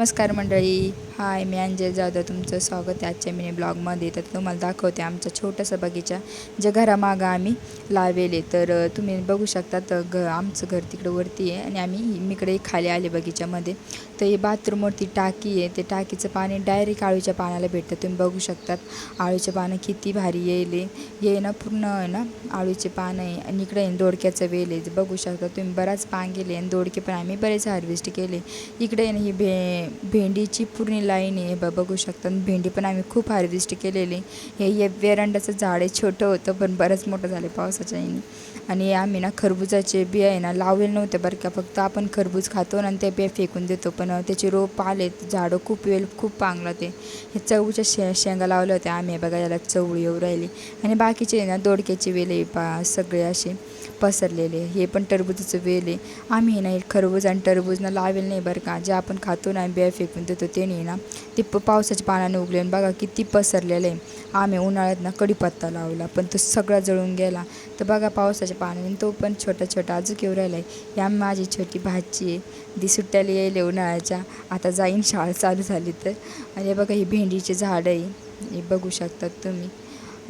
नमस्कार मंडळी. हाय मी अंजल जाधव. तुमचं स्वागत आहे आजच्या मिनी ब्लॉगमध्ये. तर तुम्हाला दाखवते आमचा छोटासा बगीचा. ज्या घरामागं आम्ही लावेले. तर तुम्ही बघू शकता तर घ आमचं घर तिकडं वरती आहे आणि आम्ही इकडे खाली आले बगीच्यामध्ये. तर हे बाथरूमवरती टाकी आहे. ते टाकीचं पाणी डायरेक्ट आळूच्या पाण्याला भेटतं. तुम्ही बघू शकतात आळूचे पानं किती भारी येईल हे ना पूर्ण आहे ना आळूचे पानं आहे. आणि इकडे आहे दोडक्याचं वेल आहे. बघू शकता तुम्ही बराच पान गेले आणि दोडके पण आम्ही बरेच हार्वेस्ट केले. इकडे आहे ना ही भे भेंडीची पूर्ण लाईन आहे बा बघू शकता. आणि भेंडी पण आम्ही खूप हार्वेस्ट केलेली. हे हे वेरांडाचं झाड आहे छोटं होतं पण बरंच मोठं झालं पावसाच्या याने आणि आम्ही ना खरबुजाचे बिया आहे ना लावलेलं नव्हते बरं का. फक्त आपण खरबूज खातो आणि ते बिया फेकून देतो. पण त्याचे रोप आले झाडं खूप वेल खूप पांगलं ते. हे चवळीच्या शे शेंगा लावल्या होत्या आम्ही. बघा याला चवळी येऊ राहिली. आणि बाकीचे ना दोडक्याचे वेल आहे पा सगळे असे. पसरलेले हे पण टरबूजाचं वेल आहे. आम्ही नाही ना खरबूज आणि टरबूजना लावेल नाही बरं का. जे आपण खातो ना बिया फेकून देतो ते नाही ना ते प पावसाच्या पानाने उगले आणि बघा किती पसरलेलं आहे. आम्ही उन्हाळ्यात ना कढीपत्ता लावला पण तो सगळा जळून गेला. तर बघा पावसाच्या पाण्याने तो पण छोटा छोटा अजून येऊ राहिला आहे या माझी छोटी भाची आहे. ती सुट्ट्याला येईल उन्हाळ्याच्या. आता जाईन शाळा चालू झाली तर. आणि हे बघा ही भेंडीचे झाडं आहे. हे बघू शकतात तुम्ही.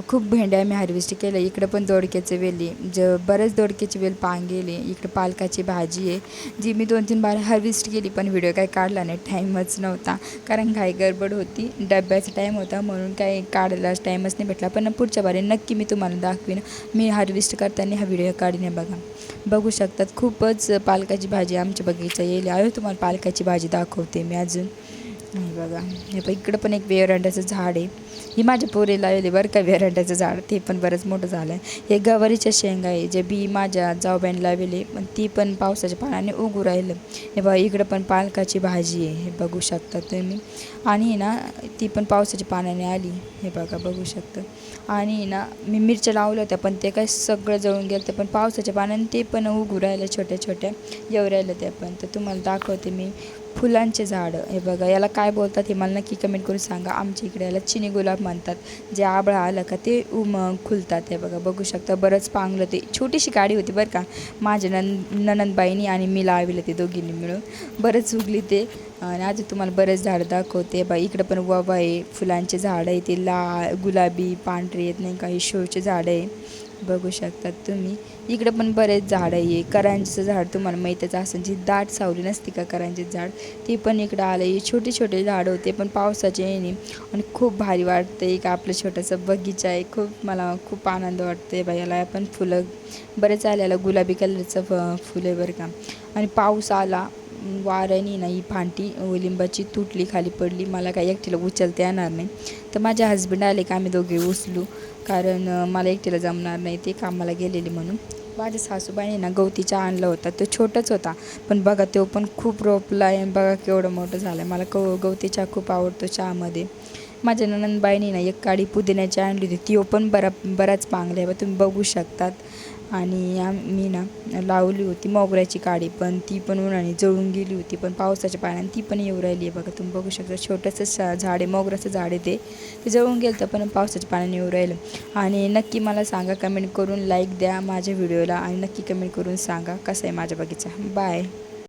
खूप भेंड्या आम्ही हार्वेस्ट केलं इकडं पण दोडक्याचे वेली ज बरंच दोडक्याची वेल पान गेले इकडं पालकाची भाजी आहे. जी मी दोन तीन बार हार्वेस्ट केली पण व्हिडिओ काही काढला नाही. टाईमच नव्हता. कारण काही गडबड होती. डब्याचा टाईम होता म्हणून काही काढायला टाईमच नाही भेटला. पण पुढच्या बारी नक्की मी तुम्हाला दाखवीन. मी हार्वेस्ट करताना हा व्हिडिओ काढीन बघा. बघू शकतात. खूपच पालकाची भाजी आमच्या बगीचा येईल. आहे तुम्हाला पालकाची भाजी दाखवते मी अजून. हे बघा. हे पण इकडं पण एक वेअरंड्याचं झाड आहे. ही माझ्या पोरी लावली बरं का वेअरंड्याचं झाड. ते पण बरंच मोठं झालं आहे हे गवारीच्या शेंगा आहे जे बी माझ्या जाऊबाईन लावले पण ती पण पावसाच्या पाण्याने उगू राहिलं. हे बघा इकडं पण पालकाची भाजी आहे हे बघू शकता तुम्ही. आणि ना ती पण पावसाच्या पाण्याने आली. हे बघा बघू शकता. आणि ना मी मिरच्या लावल्या होत्या पण ते काय सगळं जळून गेलं ते पण पावसाच्या पाण्याने ते पण उगू राहिलं छोट्या छोट्या येऊ राहिलं त्या पण. तर तुम्हाला दाखवते मी. फुलांचे झाडं हे बघा याला काय बोलतात हे मला नक्की कमेंट करून सांगा. आमच्या इकडे याला चिनी गुलाब म्हणतात. जे आबळा आलं का ते उम खुलतात हे बघा. बघू शकता बरंच पांगलं ते. छोटीशी गाडी होती बरं का. माझ्या नन ननंदबाईनी आणि मी लावलं ते दोघींनी मिळून. बरंच उगली ते. आणि आज तुम्हाला बरेच झाडं दाखवते. बा इकडं पण ववा आहे. फुलांचे झाडं आहे ते. लाल गुलाबी पांढरे आहेत नाही काही शोचे झाडं आहे. बघू शकतात तुम्ही. इकडं पण बरेच झाडं आहे. करांजीचं झाड तुम्हाला माहीतच असं जी दाट सावली नसते का करांजीचं झाड? ती पण इकडं आलं आहे. छोटे छोटे झाडं होते पण पावसाचे येणे आणि खूप भारी वाटते एक आपलं छोटंसं बगीचा आहे. खूप मला खूप आनंद वाटते बा याला. पण फुलं बरेच आलेलं गुलाबी कलरचं फ फुलं बरं का. आणि पाऊस आला. वाऱ्याने ना ही फांटी लिंबाची तुटली खाली पडली मला काही एकटीला उचलता येणार नाही. तर माझे हस्बंड आले का आम्ही दोघे उचलू? कारण मला एकटीला जमणार नाही ते कामाला गेलेले म्हणून. माझ्या सासूबाईने ना गवतीचा आणला होता तो छोटाच होता. पण बघा तो पण खूप रोपला आहे बघा केवढं मोठं झालं आहे मला क गवती चहा खूप आवडतो चहामध्ये. माझ्या ननंदबाईनी ना एक काडी पुदिन्याची आणली होती. ती पण बरा बराच पांगल्या आहे तुम्ही बघू शकतात. आणि आम मी ना लावली होती मोगऱ्याची काडी पण. ती पण उन्हाने जळून गेली होती. पण पावसाच्या पाण्याने ती पण येऊ राहिली आहे बघा. तुम्ही बघू शकता. छोटंसं शा झाडे मोगऱ्याचं झाड आहे ते. ते जळून गेलं तर पण पावसाच्या पाण्याने येऊ राहिलं. आणि नक्की मला सांगा कमेंट करून लाईक द्या माझ्या व्हिडिओला आणि नक्की कमेंट करून सांगा कसं आहे माझ्या बगीचा? बाय